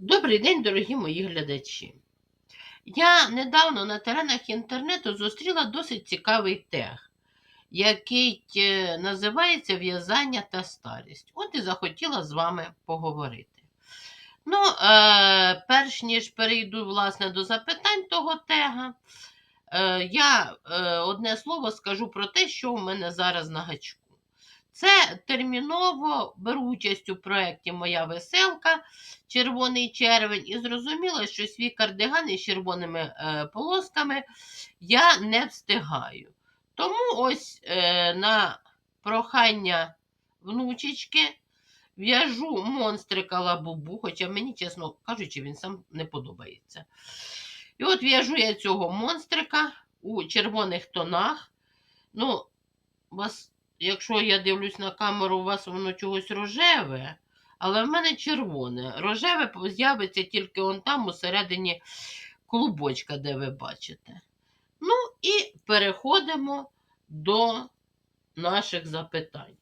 Добрий день, дорогі мої глядачі. Я недавно на теренах інтернету зустріла досить цікавий тег, який е, називається В'язання та старість. От і захотіла з вами поговорити. Ну, е, перш ніж перейду власне до запитань того тега, е, я е, одне слово скажу про те, що у мене зараз на гачку. Це терміново беру участь у проєкті Моя веселка червоний червень, і зрозуміла, що свій кардиган із червоними е, полосками я не встигаю. Тому ось е, на прохання внучечки в'яжу монстрика лабубу, хоча мені, чесно кажучи, він сам не подобається. І от в'яжу я цього монстрика у червоних тонах. Ну, вас, якщо я дивлюсь на камеру, у вас воно чогось рожеве. Але в мене червоне. Рожеве з'явиться тільки он там, усередині клубочка, де ви бачите. Ну і переходимо до наших запитань.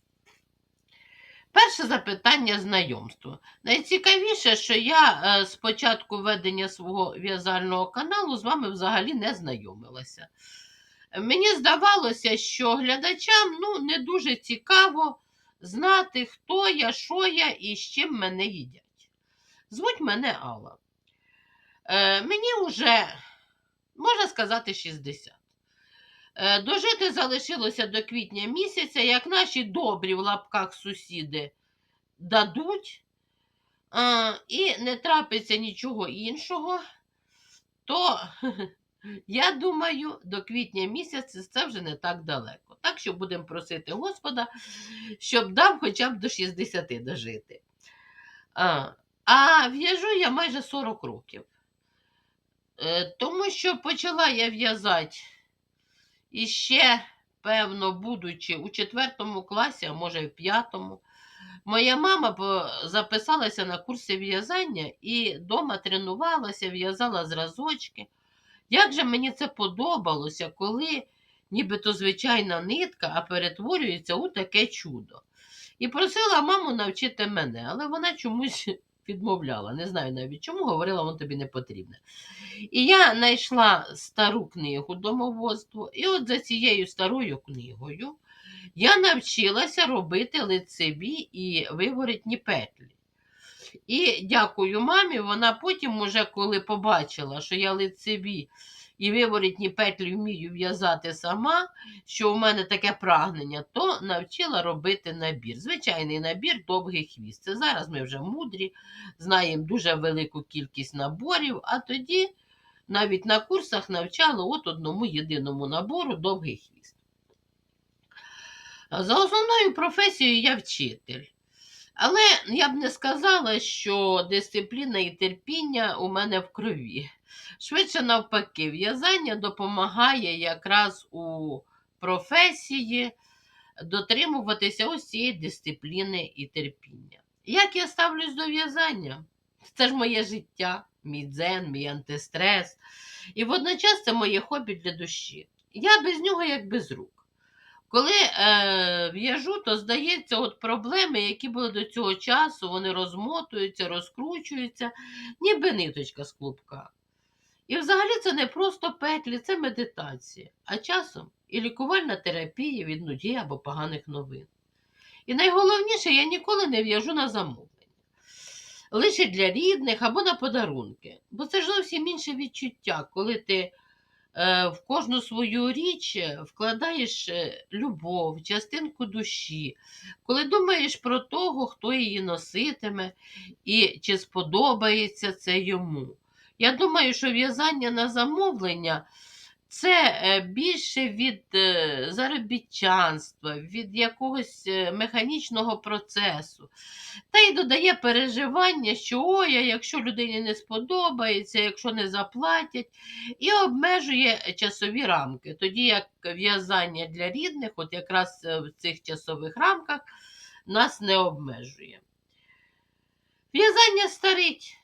Перше запитання знайомство. Найцікавіше, що я е, з початку ведення свого в'язального каналу з вами взагалі не знайомилася. Мені здавалося, що глядачам ну, не дуже цікаво знати, хто я, що я і з чим мене їдять. Звуть мене Алла. Е, мені вже, можна сказати, 60. Е, дожити залишилося до квітня місяця, як наші добрі в лапках сусіди дадуть, е, і не трапиться нічого іншого, то я думаю, до квітня місяця це вже не так далеко. Так що будемо просити Господа, щоб дав хоча б до 60 дожити. А, а в'яжу я майже 40 років. Е, тому що почала я в'язати іще, певно, будучи у четвертому класі, а може в п'ятому. Моя мама записалася на курси в'язання і вдома тренувалася, в'язала зразочки. Як же мені це подобалося, коли нібито звичайна нитка, а перетворюється у таке чудо. І просила маму навчити мене, але вона чомусь відмовляла. Не знаю навіть чому, говорила, воно тобі не потрібне. І я знайшла стару книгу домоводство, і от за цією старою книгою я навчилася робити лицеві і виворітні петлі. І дякую мамі, вона потім, уже коли побачила, що я лицеві і виворітні петлі вмію в'язати сама, що у мене таке прагнення, то навчила робити набір. Звичайний набір, довгий хвіст. Це зараз ми вже мудрі, знаємо дуже велику кількість наборів, а тоді навіть на курсах навчала от одному єдиному набору довгий хвіст. За основною професією я вчитель. Але я б не сказала, що дисципліна і терпіння у мене в крові. Швидше навпаки, в'язання допомагає якраз у професії дотримуватися ось цієї дисципліни і терпіння. Як я ставлюсь до в'язання? Це ж моє життя, мій дзен, мій антистрес. І водночас це моє хобі для душі. Я без нього як без рук. Коли е, в'яжу, то здається, от проблеми, які були до цього часу, вони розмотуються, розкручуються, ніби ниточка з клубка. І взагалі це не просто петлі, це медитація, а часом і лікувальна терапія від нудьги або поганих новин. І найголовніше, я ніколи не в'яжу на замовлення. Лише для рідних або на подарунки. Бо це ж зовсім інше відчуття, коли ти в кожну свою річ е, вкладаєш е, любов, частинку душі, коли думаєш про того, хто її носитиме, і чи сподобається це йому. Я думаю, що в'язання на замовлення це е, більше від е, заробітчанства, від якогось е, механічного процесу. Та й додає переживання, що ой, якщо людині не сподобається, якщо не заплатять, і обмежує часові рамки. Тоді як в'язання для рідних, от якраз в цих часових рамках, нас не обмежує. В'язання старить.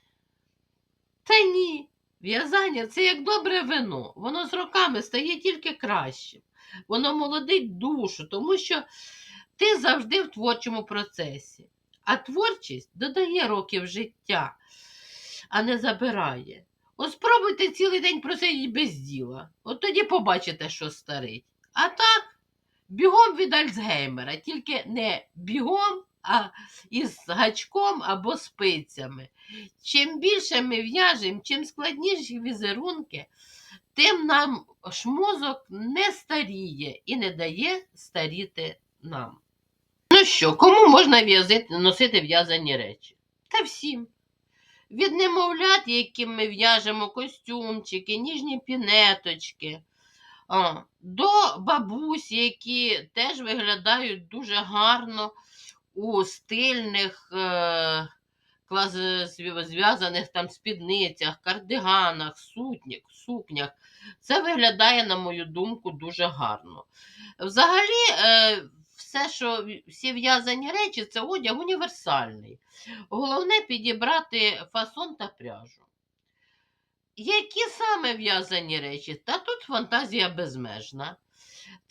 Та ні. В'язання це як добре вино. Воно з роками стає тільки кращим. Воно молодить душу, тому що ти завжди в творчому процесі. А творчість додає років життя. а не забирає. От спробуйте цілий день просидіти без діла. От тоді побачите, що старить. А так, бігом від Альцгеймера, тільки не бігом, а із гачком або спицями. Чим більше ми в'яжемо, чим складніші візерунки, тим нам ж мозок не старіє і не дає старіти нам. Ну що, кому можна в'язати, носити в'язані речі? Та всім. Від немовлят, яким ми в'яжемо костюмчики, ніжні пінеточки, до бабусь, які теж виглядають дуже гарно у стильних е, зв'язаних там спідницях, кардиганах, сутнях, сукнях. Це виглядає, на мою думку, дуже гарно. Взагалі, е, все, що всі в'язані речі, це одяг універсальний. Головне підібрати фасон та пряжу. Які саме в'язані речі? Та тут фантазія безмежна.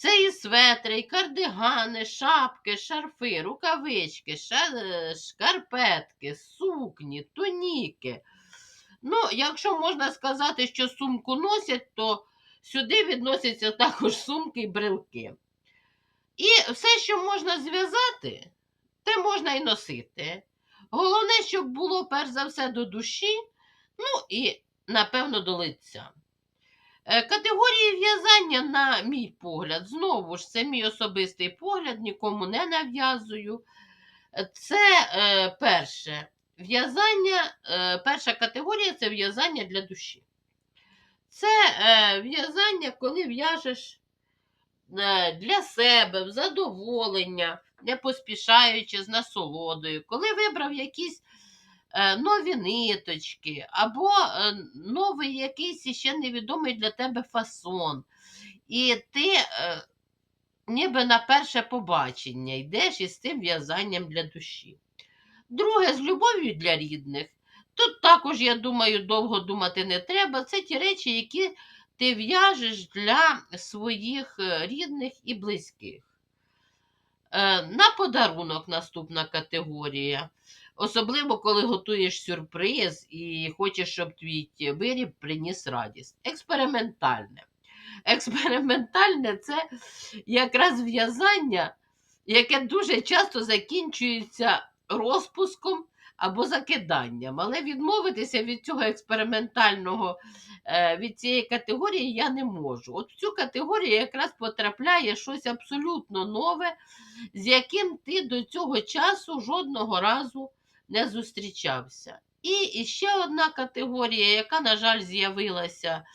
Це і светри, і кардигани, шапки, шарфи, рукавички, е, шкарпетки, сукні, туніки. Ну, якщо можна сказати, що сумку носять, то сюди відносяться також сумки і брелки. І все, що можна зв'язати, те можна і носити. Головне, щоб було перш за все до душі, ну і, напевно, до лиця. Е, Категорії в'язання, на мій погляд, знову ж це мій особистий погляд, нікому не нав'язую. Це е, перше в'язання, е, перша категорія це в'язання для душі. Це е, в'язання, коли в'яжеш е, для себе, в задоволення, не поспішаючи з насолодою, коли вибрав якісь нові ниточки, або е, новий якийсь ще невідомий для тебе фасон. І ти е, ніби на перше побачення йдеш із цим в'язанням для душі. Друге, з любов'ю для рідних. Тут також, я думаю, довго думати не треба. Це ті речі, які ти в'яжеш для своїх е, рідних і близьких. Е, На подарунок наступна категорія. Особливо, коли готуєш сюрприз і хочеш, щоб твій виріб приніс радість. Експериментальне. Експериментальне це якраз в'язання, яке дуже часто закінчується розпуском або закиданням. Але відмовитися від цього експериментального, е, від цієї категорії я не можу. От в цю категорію якраз потрапляє щось абсолютно нове, з яким ти до цього часу жодного разу не зустрічався. І ще одна категорія, яка, на жаль, з'явилася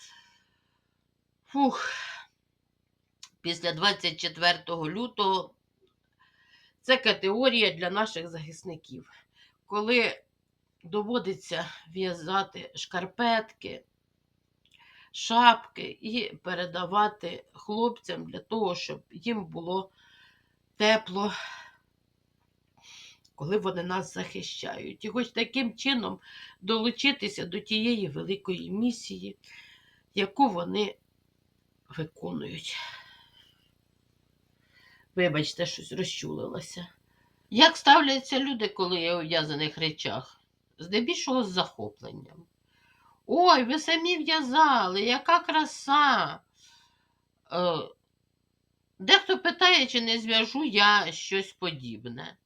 фух, після 24 лютого, це категорія для наших захисників. Коли доводиться в'язати шкарпетки, шапки і передавати хлопцям для того, щоб їм було тепло, коли вони нас захищають. І хоч таким чином долучитися до тієї великої місії, яку вони виконують. Вибачте, щось розчулилося. Як ставляться люди, коли я у в'язаних речах? Здебільшого з захопленням. Ой, ви самі в'язали, яка краса. Е, Дехто питає, чи не зв'яжу я щось подібне.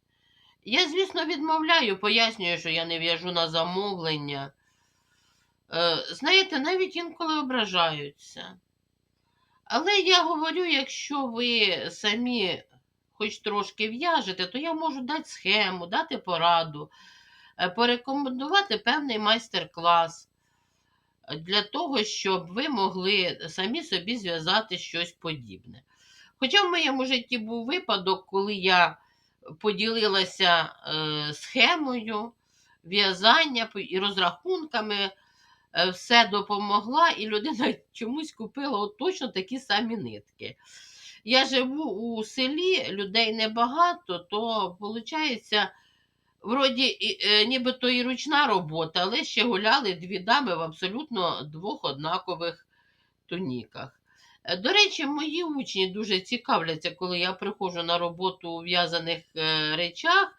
Я, звісно, відмовляю, пояснюю, що я не в'яжу на замовлення. Е, Знаєте, навіть інколи ображаються. Але я говорю, якщо ви самі хоч трошки в'яжете, то я можу дати схему, дати пораду, е, порекомендувати певний майстер-клас для того, щоб ви могли самі собі зв'язати щось подібне. Хоча в моєму житті був випадок, коли я поділилася е, схемою в'язання і розрахунками, е, все допомогла, і людина чомусь купила от точно такі самі нитки. Я живу у селі, людей небагато, то виходить, вроді е, нібито і ручна робота, але ще гуляли дві дами в абсолютно двох однакових туніках. Е, До речі, мої учні дуже цікавляться, коли я приходжу на роботу у в'язаних е, речах,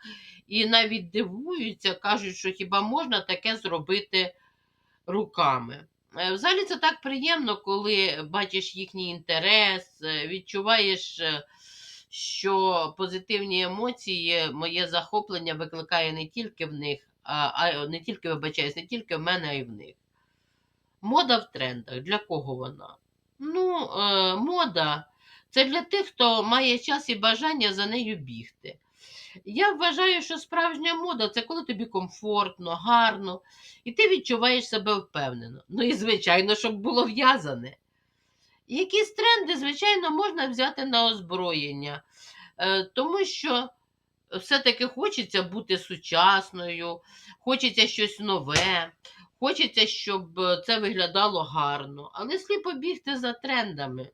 і навіть дивуються, кажуть, що хіба можна таке зробити руками. Е, Взагалі це так приємно, коли бачиш їхній інтерес, відчуваєш, що позитивні емоції, моє захоплення викликає не тільки в них, а не тільки вибачаюсь, не тільки в мене, а й в них. Мода в трендах. Для кого вона? Ну, е, мода це для тих, хто має час і бажання за нею бігти. Я вважаю, що справжня мода це коли тобі комфортно, гарно, і ти відчуваєш себе впевнено. Ну і, звичайно, щоб було в'язане. Якісь тренди, звичайно, можна взяти на озброєння, е, тому що все-таки хочеться бути сучасною, хочеться щось нове, хочеться, щоб е, це виглядало гарно, але сліпо бігти за трендами.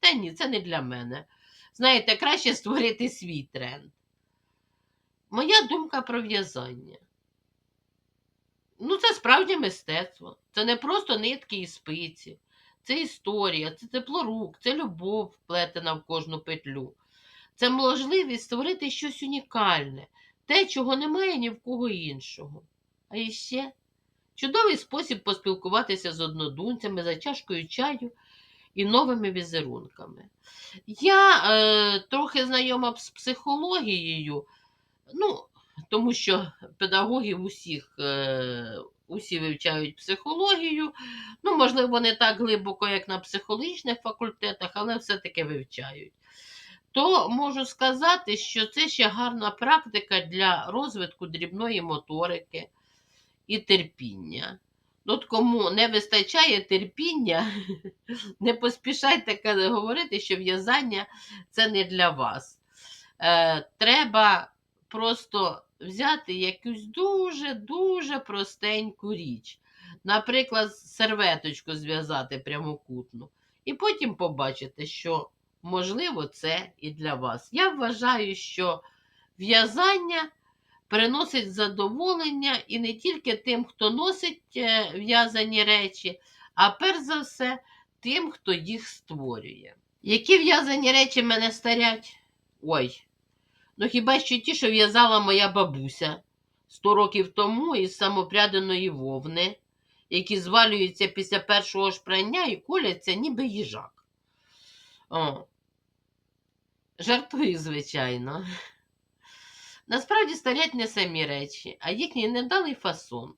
Та ні, це не для мене. Знаєте, краще створити свій тренд. Моя думка про в'язання. Ну, це справді мистецтво. Це не просто нитки і спиці. Це історія, це тепло рук, це любов вплетена в кожну петлю. Це можливість створити щось унікальне, те, чого немає ні в кого іншого. А іще чудовий спосіб поспілкуватися з однодумцями за чашкою чаю і новими візерунками. Я е, трохи знайома з психологією, ну, тому що педагогів усіх, е, усі вивчають психологію. Ну, можливо, не так глибоко, як на психологічних факультетах, але все-таки вивчають. То можу сказати, що це ще гарна практика для розвитку дрібної моторики і терпіння. От кому не вистачає терпіння, не поспішайте говорити, що в'язання це не для вас. Е, треба просто взяти якусь дуже-дуже простеньку річ. Наприклад, серветочку зв'язати прямокутну. І потім побачите, що можливо це і для вас. Я вважаю, що в'язання приносить задоволення і не тільки тим, хто носить е, в'язані речі, а перш за все тим, хто їх створює. Які в'язані речі мене старять? Ой, ну хіба що ті, що в'язала моя бабуся 100 років тому із самопряденої вовни, які звалюються після першого ж прання і коляться, ніби їжак. О. Жартую, звичайно. Насправді старять не самі речі, а їхній невдалий фасон.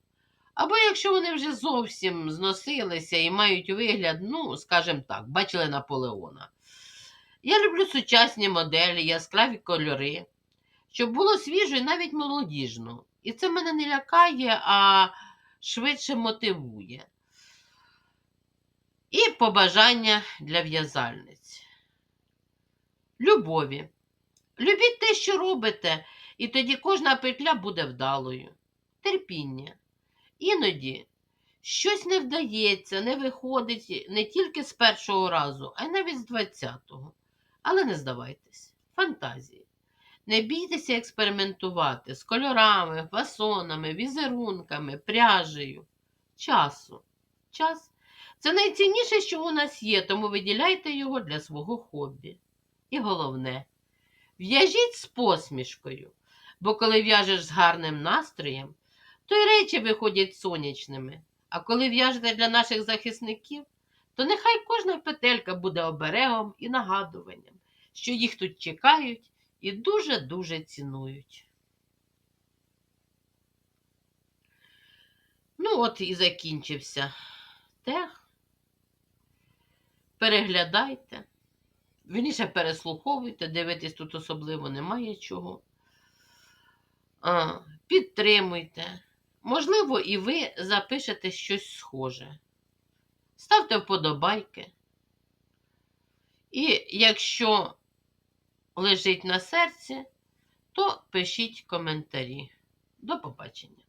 Або якщо вони вже зовсім зносилися і мають вигляд, ну, скажімо так, бачили Наполеона. Я люблю сучасні моделі, яскраві кольори, щоб було свіжо і навіть молодіжно. І це мене не лякає, а швидше мотивує. І побажання для в'язальниць. Любові. Любіть те, що робите, і тоді кожна петля буде вдалою. Терпіння. Іноді щось не вдається, не виходить не тільки з першого разу, а й навіть з двадцятого. Але не здавайтесь, фантазії. Не бійтеся експериментувати з кольорами, фасонами, візерунками, пряжею. Часу. Час це найцінніше, що у нас є, тому виділяйте його для свого хобі. І головне, в'яжіть з посмішкою, бо коли в'яжеш з гарним настроєм, то й речі виходять сонячними. А коли в'яжете для наших захисників, то нехай кожна петелька буде оберегом і нагадуванням, що їх тут чекають і дуже-дуже цінують. Ну, от і закінчився тех. Переглядайте. Вірніше переслуховуйте, дивитись тут особливо немає чого. Підтримуйте. Можливо, і ви запишете щось схоже. Ставте вподобайки. І якщо лежить на серці, то пишіть коментарі. До побачення.